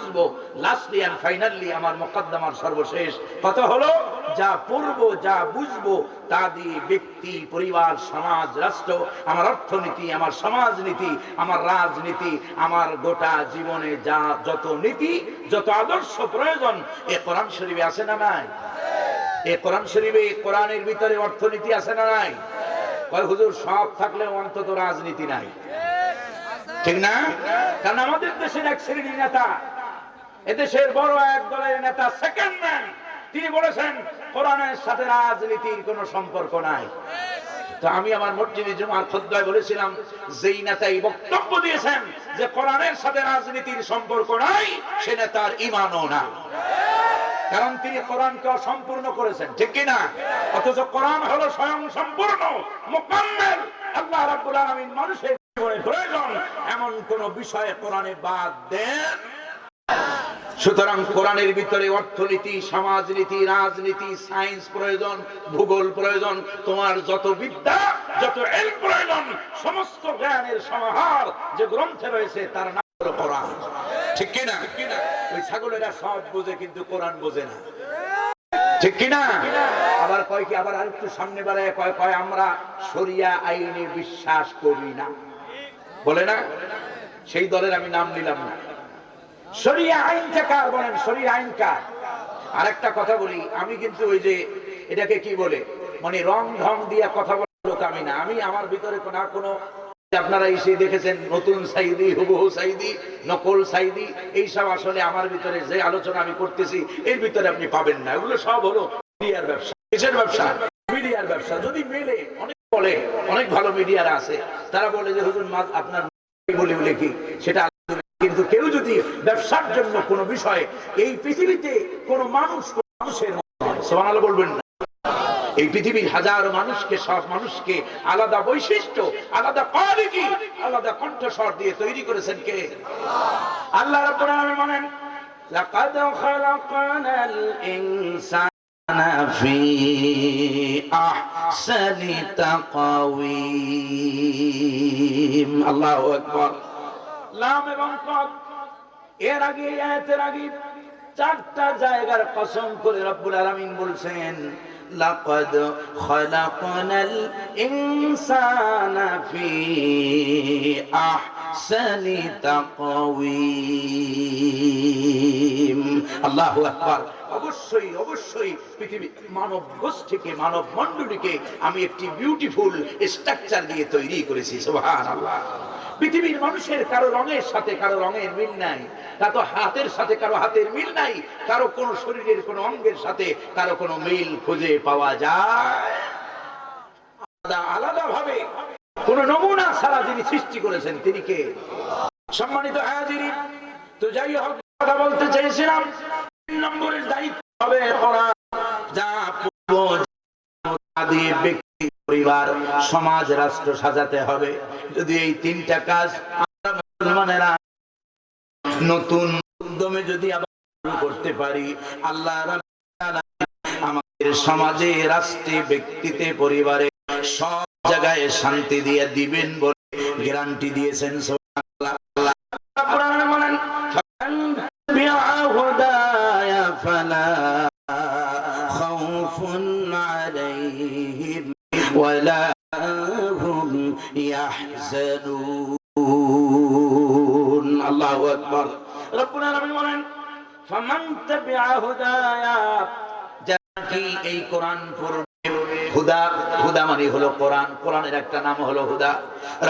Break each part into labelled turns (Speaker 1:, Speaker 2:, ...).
Speaker 1: বুঝব lastly and finally আমার মোকদ্দমার সর্বশেষ কথা হলো, যা পড়ব, যা বুঝব, তা দিয়ে ব্যক্তি, পরিবার, সমাজ, রাষ্ট্র, আমার অর্থনীতি, আমার সমাজনীতি, আমার রাজনীতি, আমার গোটা জীবনে যা যত নীতি, যত আদর্শ প্রয়োজন, এ কোরআন শরীফে আছে না নাই? এ কোরআন শরীফে কোরআনের ভিতরে অর্থনীতি আছে না নাই? হুজুর, সব থাকলেও অন্তত রাজনীতি নাই। ঠিক না? কারণ আমাদের দেশের এক শ্রেণির নেতা এদেশের বড় এক দলের নেতা সেকেন্ড ম্যান তিনি বলেছেন, কোরআনের সাথে রাজনীতির কোনো সম্পর্ক নাই। তো আমি আমার মসজিদে জুমার খুদ্ায় বলেছিলাম, যেই নেতা এই বক্তব্য দিয়েছেন যে কোরআনের সাথে রাজনীতির সম্পর্ক নাই, সে নেতার ইমানও না কারণ তিনি কোরআনকে অসম্পূর্ণ করেছেন, ঠিক কিনা? অথচ কোরআন হলো স্বয়ং সম্পূর্ণ, মোকাম্মেল। আল্লাহ রাব্বুল আলামিন মানুষের জীবনে প্রয়োজন, এমন কোন বিষয়ে কোরআনে বাদ দেন। সুতরাং কোরআনের ভিতরে অর্থনীতি, সমাজনীতি, রাজনীতি, সায়েন্স প্রয়োজন, ভূগোল প্রয়োজন, তোমার যত বিদ্যা, যত প্রয়োজন, সমস্ত জ্ঞানের সমাহার যে গ্রন্থে রয়েছে, তার নাম হলো কোরআন। ঠিক কিনা? ওই ছাগলেরা সব বোঝে, কিন্তু কোরআন বোঝে না। ঠিক কিনা? আবার কয় কি, আবার আরেকটু সামনে বাড়ায়, কয় কয়, আমরা শরিয়া আইনে বিশ্বাস করি না। বলে না? সেই দলের আমি নাম নিলাম না। শরিয়া আইনটা কার বলেন শরিয়া আইন কার? আরেকটা কথা বলি, আমি কিন্তু ওই যে এটাকে কি বলে মানে রং ঢং দিয়া কথা বলার লোক আমি না। আমি আমার ভিতরে কোনো কোনো, আপনারা এসে দেখেছেন নতুন সাইদি, হুবহু সাইদি, নকল সাইদি, এইসব আসলে আমার ভিতরে যে আলোচনা আমি করতেছি, এর ভিতরে আপনি পাবেন না। এগুলো সব হলো মিডিয়ার ব্যবসা, কিসের ব্যবসা? মিডিয়ার ব্যবসা। যদি মেলে, অনেক বলে, অনেক ভালো মিডিয়ারা আছে, তারা বলে যে, হুজুর মা- আপনার বলে বলে কি? সেটা। কিন্তু কেউ যদি ব্যবসার জন্য কোনো বিষয়ে এই পৃথিবীতে কোনো মানুষ মানুষের সমান বলবেন না। এই পৃথিবীর হাজারো মানুষকে, সব মানুষকে আলাদা বৈশিষ্ট্য, আলাদা কোয়ালিটি, আলাদা কণ্ঠস্বর দিয়ে তৈরি করেছেন কে? আল্লাহ রাব্বুল আলামিন বলেন, লাকাদ খালাকনাল ইনসানা ফি আহসানি তাকওয়িম। আল্লাহু আকবার। লাম এবং কদ এর আগে, আয়াতের আগে চারটা জায়গার কসম করে রব্বুল আলামিন বলছেন, লাকাদ খালাকনাল ইনসানা ফি আহসানি তাকওয়িম। আল্লাহু আকবার। অবশ্যই অবশ্যই পৃথিবী মানব গোষ্ঠীকে, মানব মণ্ডলীকে আমি একটি বিউটিফুল স্ট্রাকচার দিয়ে তৈরি করেছি, সুবহানাল্লাহ। পৃথিবীর মানুষের কারও রঙের সাথে কারও রঙের মিল নাই কারও হাতের সাথে কারও হাতের মিল নাই, কারও কোনো শরীরের কোনো অঙ্গের সাথে কারও কোনো মিল খুঁজে পাওয়া যায়। আলাদা ভাবে কোন নমুনা ছাড়া যিনি সৃষ্টি করেছেন, তিনি কে? সম্মানিত হাজিরি, তো যাই হোক, কথা বলতে চেয়েছিলাম, তিন নম্বরের দায়িত্ব হবে যা দিয়ে পরিবার, সমাজ, রাষ্ট্র সাজাতে হবে। যদি এই তিনটা কাজ মুসলমানেরা নতুন উদ্যমে যদি আবার করতে পারি, আল্লাহ আমাদের সমাজে, রাষ্ট্রে, ব্যক্তিতে, পরিবারে সব জায়গায় শান্তি দিয়ে দিবেন বলে গ্যারান্টি দিয়েছেন। ওয়ালা হুম ইয়াহজানুন আল্লাহু আকবার রব্বুল আলামিন বলেন ফামান তাবিআ হুদায়া যারা এই কোরআন হুদা হুদা মানে হলো কোরআন, কোরআনের একটা নাম হলো হুদা।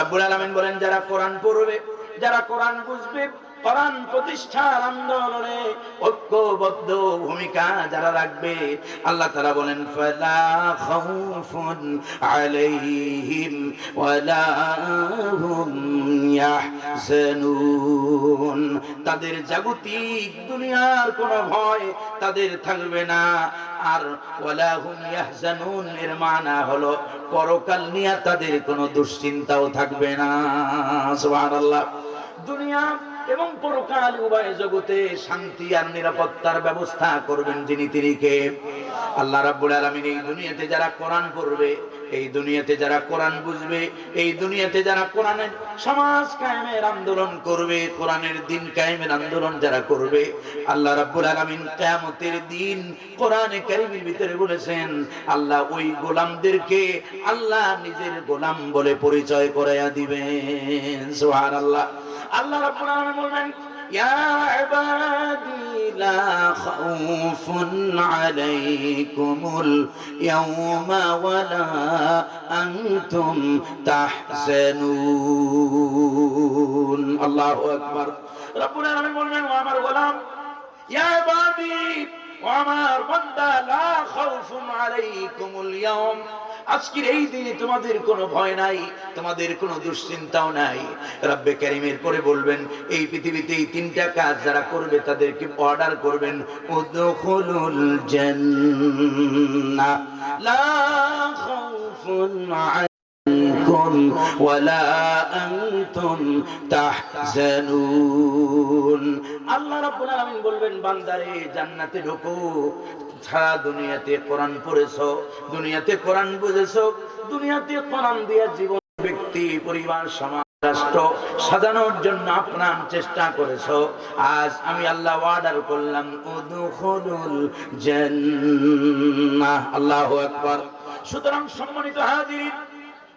Speaker 1: রব্বুল আলামিন বলেন, যারা কোরআন পড়বে, যারা কোরআন বুঝবে কোরআন প্রতিষ্ঠার আন্দোলনে ঐক্যবদ্ধ ভূমিকা যারা রাখবে, আল্লাহ তারা বলেন তাদের জাগতিক দুনিয়ার কোনো ভয় তাদের থাকবে না। আর এর মানা হলো পরকাল নিয়ে তাদের কোনো দুশ্চিন্তাও থাকবে না। দুনিয়া এবং পরকাল উভয় জগতে শান্তি আর নিরাপত্তার ব্যবস্থা করবেন যিনি তিনি কে আল্লাহ রাব্বুল আলামিন এই দুনিয়াতে যারা কোরআন পড়বে, এই দুনিয়াতে যারা কোরআন বুঝবে, এই দুনিয়াতে যারা কোরআনের সমাজ কায়েমের আন্দোলন করবে, কোরআনের দিন কায়েমের আন্দোলন যারা করবে, আল্লাহ রাব্বুল আলামিন কিয়ামতের দিন কোরআনে কারীমের ভিতরে বলেছেন, আল্লাহ ওই গোলামদেরকে আল্লাহ নিজের গোলাম বলে পরিচয় করাইয়া দিবেন। সুবহানাল্লাহ। الله رب العالمين يا عبادي لا خوف عليكم اليوم ولا أنتم تحزنون الله أكبر رب العالمين وعمر وامر غلام يا عبادي وعمر بندا لا خوف عليكم اليوم আজকের এই দিনে তোমাদের কোনো ভয় নাই, তোমাদের কোনো দুশ্চিন্তাও নাই। রব্বে কারিমের পরে বলবেন, এই পৃথিবীতে এই তিনটা কাজ যারা করবে তাদেরকে অর্ডার করবেন, উদখুলুল عليكم ولا أنتم تحزنون আল্লাহ রাব্বুল আলামিন বলবেন বান্দারে জান্নাতে ঢোকো সারা দুনিয়াতে কোরআন পড়েছো দুনিয়াতে কোরআন বুঝেছো দুনিয়াতে কোরআন দিয়া জীবন ব্যক্তি পরিবার সমাজ রাষ্ট্র সাজানোর জন্য আপনার চেষ্টা করেছো আজ আমি আল্লাহ অর্ডার করলাম উদখুলুল জান্নাহ আল্লাহু আকবার সুতরাং সম্মানিত হাজিরিন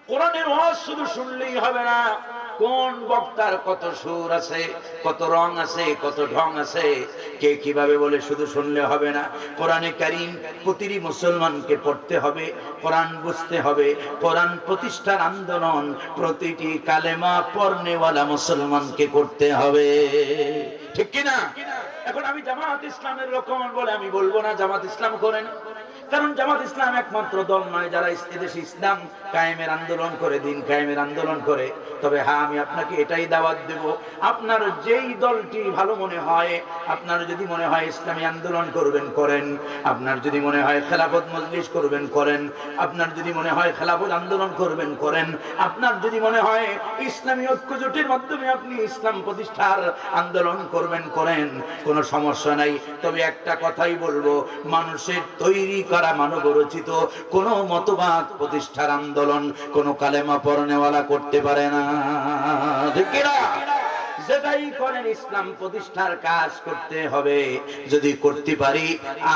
Speaker 1: কোরআনের ওয়াজ শুধু শুনলেই হবে না। কোন বক্তার কত সুর আছে, কত রং আছে, কত ঢং আছে, কে কীভাবে বলে শুধু শুনলে হবে না। কোরআনে কারিম প্রতিটি মুসলমানকে পড়তে হবে, কোরআন বুঝতে হবে, কোরআন প্রতিষ্ঠার আন্দোলন প্রতিটি কালেমা পড়নেওয়ালা মুসলমানকে করতে হবে। ঠিক কিনা? এখন আমি জামাত ইসলামের রকম বলে আমি বলব না, জামাত ইসলাম করেন। কারণ জামাত ইসলাম একমাত্র দল নয়, যারা এদেশে ইসলাম কায়েমের আন্দোলন করে, দিন কায়েমের আন্দোলন করে। তবে হ্যাঁ আমি আপনাকে এটাই দাওয়াত দেব। আপনার যেই দলটি ভালো মনে হয়, আপনার যদি মনে হয় ইসলামী আন্দোলন করবেন, করেন। আপনার যদি মনে হয় খেলাফত মজলিস করবেন, করেন। আপনার যদি মনে হয় খেলাফত আন্দোলন করবেন, করেন। আপনার যদি মনে হয় ইসলামী ঐক্য জোটের মাধ্যমে আপনি ইসলাম প্রতিষ্ঠার আন্দোলন করবেন, করেন। কোনো সমস্যা নাই। তবে একটা কথাই বলব, মানুষের তৈরি করা মানব রচিত কোন মতবাদ প্রতিষ্ঠার আন্দোলন কোন কালেমা পরনেওয়ালা করতে পারে না? যেটাই করেন, ইসলাম প্রতিষ্ঠার কাজ করতে হবে। যদি করতে পারি,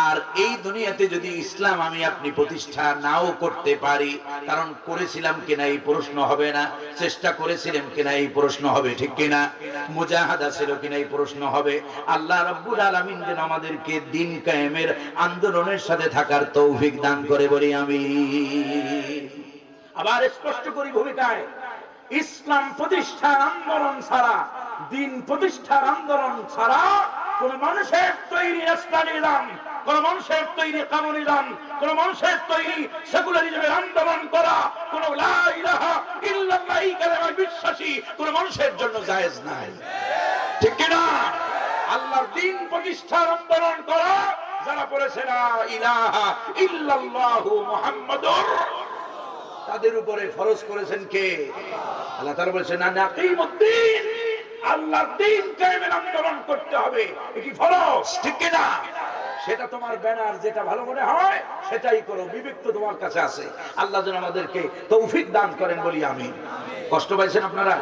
Speaker 1: আর এই দুনিয়াতে যদি ইসলাম আমি আপনি প্রতিষ্ঠা নাও করতে পারি, কারণ করেছিলাম কিনা এই প্রশ্ন হবে না, চেষ্টা করেছিলাম কিনা এই প্রশ্ন হবে, ঠিক কিনা? মুজাহাদা ছিল কিনা এই প্রশ্ন হবে? আল্লাহ রাব্বুল আলামিন যেন আমাদেরকে দিন কায়েমের আন্দোলনের সাথে থাকার তৌফিক দান করে বলি আমি আবার স্পষ্ট করি ভূমিকায়, ইসলাম প্রতিষ্ঠার আন্দোলন ছাড়া দিন প্রতিষ্ঠার আন্দোলন ছাড়া কোন মানুষের তৈরি রাস্তা নিলাম কোন মানুষের তৈরি কানুন নিলাম কোন মানুষের তৈরি সেকুলারিজমের আন্দোলন করা, কোন বিশ্বাসী কোন মানুষের জন্য জায়েজ নাই। ঠিক কিনা আল্লাহর দিন প্রতিষ্ঠার আন্দোলন করা, যারা বলেছে না ইলাহা ইল্লাল্লাহু মুহাম্মাদুর তাদের উপরে ফরজ করেছেন কে? আল্লাহ তারা বলেছেন না নাকিমুদ্দিন আল্লাহ তিন টাইমের আন্দোলন করতে হবে। এটি ফরস ঠিক না সেটা তোমার ব্যানার যেটা ভালো মনে হয়, সেটাই করো। বিবেক তো তোমার কাছে আছে। আল্লাহ যেন আমাদেরকে তৌফিক দান করেন বলি আমি কষ্ট পাইছেন আপনারা?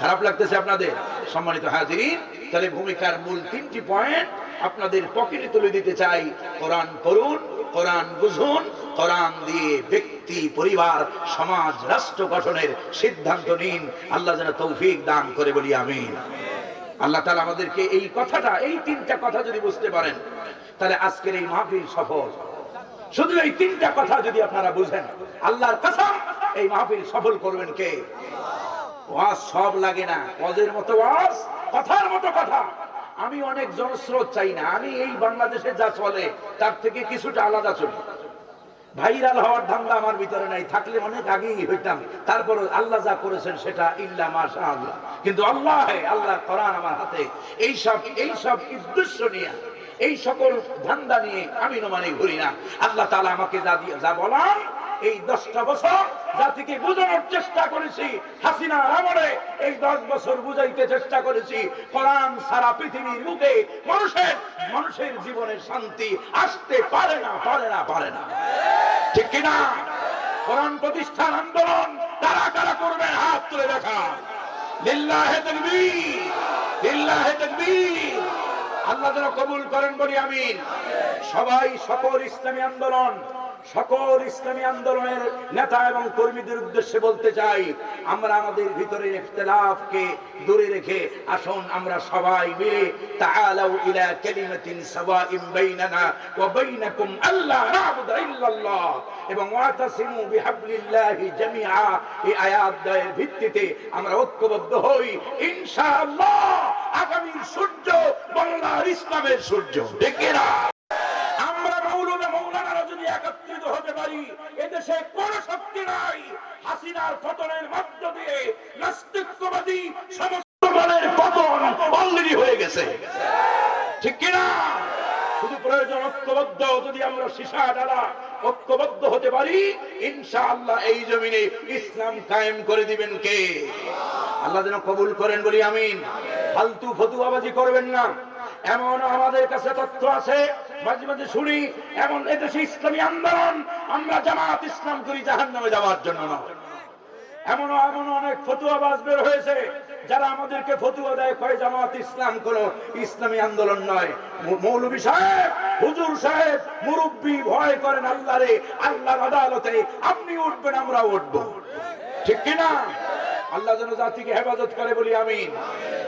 Speaker 1: খারাপ লাগতেছে আপনাদের? সম্মানিত হাজির তাহলে ভূমিকার মূল তিনটি পয়েন্ট আপনাদের পকেটে তুলে দিতে চাই। কোরআন পড়ুন, কোরআন বুঝুন, কোরআন দিয়ে ব্যক্তি, পরিবার, সমাজ, রাষ্ট্র গঠনের সিদ্ধান্ত নিন। আল্লাহ যেন তৌফিক দান করে বলি, আমিন। আল্লাহ তালা আমাদেরকে এই কথাটা, এই তিনটা কথা যদি বুঝতে পারেন, তাহলে আজকের এই মাহফিল সফল। শুধু এই তিনটা কথা যদি আপনারা বুঝেন, আল্লাহর কথা এই মাহফিল সফল করবেন কে? ওয়াজ সব লাগে না। ওয়াজের মতো ওয়াজ, কথার মতো কথা। আমি অনেক জনস্রোত চাই না। আমি এই বাংলাদেশে যা চলে, তার থেকে কিছুটা আলাদা চলি। ভাইরাল হওয়ার ধান্দা আমার ভিতরে নাই। থাকলে অনেক আগেই হইতাম। তারপর আল্লাহ যা করেছেন সেটা ইল্লা মাশা আল্লাহ কিন্তু আল্লাহ আল্লাহ কোরআন আমার হাতে। এই সব এই সব উদ্দেশ্য নিয়ে, এই সকল ধান্দা নিয়ে আমি মানে ঘুরি না। আল্লাহ তাআলা আমাকে যা দিয়ে, যা বলার এই দশটা বছর জাতিকে বোঝানোর চেষ্টা করেছি হাসিনা আমলে। এই দশ বছর বুঝাইতে চেষ্টা করেছি, কোরআন সারা পৃথিবীর মুখে মানুষের মানুষের জীবনে শান্তি আসতে পারে না পারে না পারে না। ঠিক কিনা? কোরআন প্রতিষ্ঠান আন্দোলন কারা কারা করবেন হাত তুলে দেখা। লিল্লাহে তাকবীর লিল্লাহে তাকবীর। আল্লাহ যেন কবুল করেন বলি, আমিন। সবাই সকল ইসলামী আন্দোলন সকল ইসলামী আন্দোলনের নেতা এবং কর্মীদের উদ্দেশ্যে বলতে চাই, আমরা আমাদের ভিতরে ইখতিলাফকে দূরে রেখে আসুন, আমরা সবাই মিলে তাআলাউ ইলা কালিমাতিন বাইনানা ওয়া বাইনাকুম ইল্লাল্লাহ। এবং ওয়াতাসিমু বিহাবলিল্লাহি জামিআ। এই আয়াত দ্বয়ের ভিত্তিতে আমরা ঐক্যবদ্ধ হই, ইনশাআল্লাহ আগামীর সূর্য, বাংলার ইসলামের সূর্য। ঠিক না আমরা মৌলনা মৌলানারা যদি একত্রিত হতে পারি এদেশে কোন শক্তি নাই পতনের মধ্য দিয়ে সমস্ত পতন অলরেডি হয়ে গেছে। ঠিক কিনা? শুধু প্রয়োজন ঐক্যবদ্ধ, যদি আমরা সীসা ডালা ঐক্যবদ্ধ হতে পারি এই জমিনে ইসলাম কায়েম করে দিবেন কে? আল্লাহ যেন কবুল করেন বলি আমিন। ফালতু করবেন না। এমন আমাদের কাছে তথ্য আছে, মাঝে মাঝে শুনি, এমন এদেশে ইসলামী আন্দোলন, আমরা জামাত ইসলাম করি জাহান নামে যাওয়ার জন্য না এমন এমন অনেক ফতুয়াবাজ বের হয়েছে যারা আমাদেরকে ফতুয়া দেয়, কয় জামাত ইসলাম কোন ইসলামী আন্দোলন নয়। মৌ- মৌলভী সাহেব, হুজুর সাহেব, মুরব্বী ভয় করেন আল্লাহরে আল্লাহর আদালতে, আপনি উঠবেন আমরা উঠবো। ঠিক কিনা আল্লাহ যেন জাতিকে হেফাজত করে বলি আমি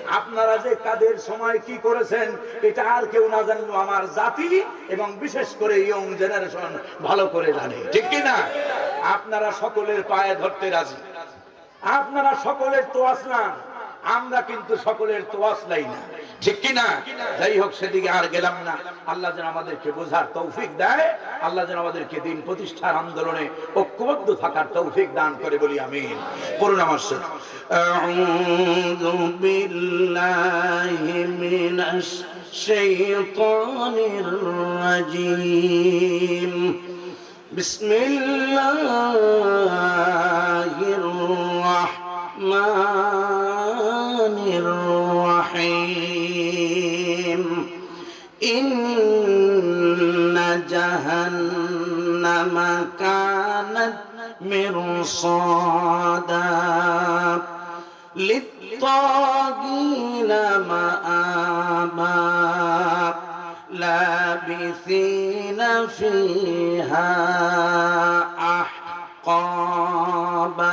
Speaker 1: আপনারা যে কাদের সময় কি করেছেন, এটা আর কেউ না জানলো, আমার জাতি এবং বিশেষ করে ইয়ং জেনারেশন ভালো করে জানে। ঠিক কিনা আপনারা সকলের পায়ে ধরতে রাজি। আপনারা সকলের তো আসলাম আমরা কিন্তু সকলের তো আসলাই না ঠিক কিনা যাই হোক সেদিকে আর গেলাম না আল্লাহ যেন আমাদেরকে বোঝার তৌফিক দেয় আল্লাহ যেন আমাদেরকে দিন প্রতিষ্ঠার আন্দোলনে ঐক্যবদ্ধ থাকার তৌফিক দান করে বলি আমি করুন আমার সাথে
Speaker 2: أعوذ بالله من الشيطان الرجيم بسم الله الرحمن الرحيم. إن جهنم كانت مرصادا للطاغين مآبا. لابثين فيها أحقابا.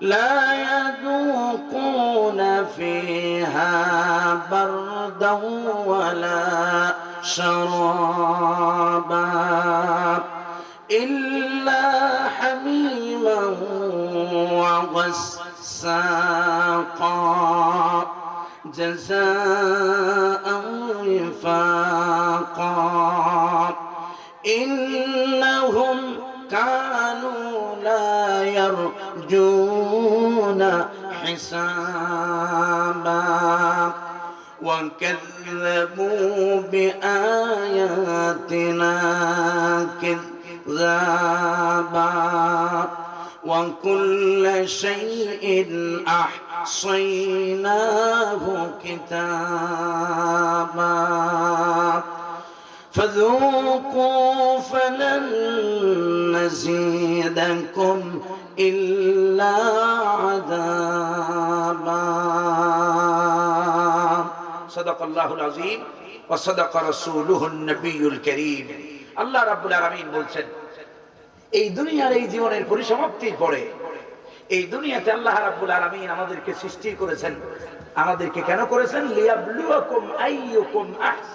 Speaker 2: لا يذوقون فيها بردا ولا شرابا إلا حميما وغساقا جزاء وفاقا إنهم يرجون حسابا وكذبوا بآياتنا كذابا وكل شيء أحصيناه كتابا فذوقوا فلن نزيدكم إلا عذابا
Speaker 1: صدق الله العظيم وصدق رسوله النبي الكريم আল্লাহ রাব্বুল আলামিন বলছেন এই দুনিয়ার এই জীবনের পরিসমাপ্তির পরে এই দুনিয়াতে আল্লাহ রাব্বুল আলামিন আমাদেরকে সৃষ্টি করেছেন আমাদেরকে কেন করেছেন লিয়াবলুয়াকুম আইয়ুকুম আহসান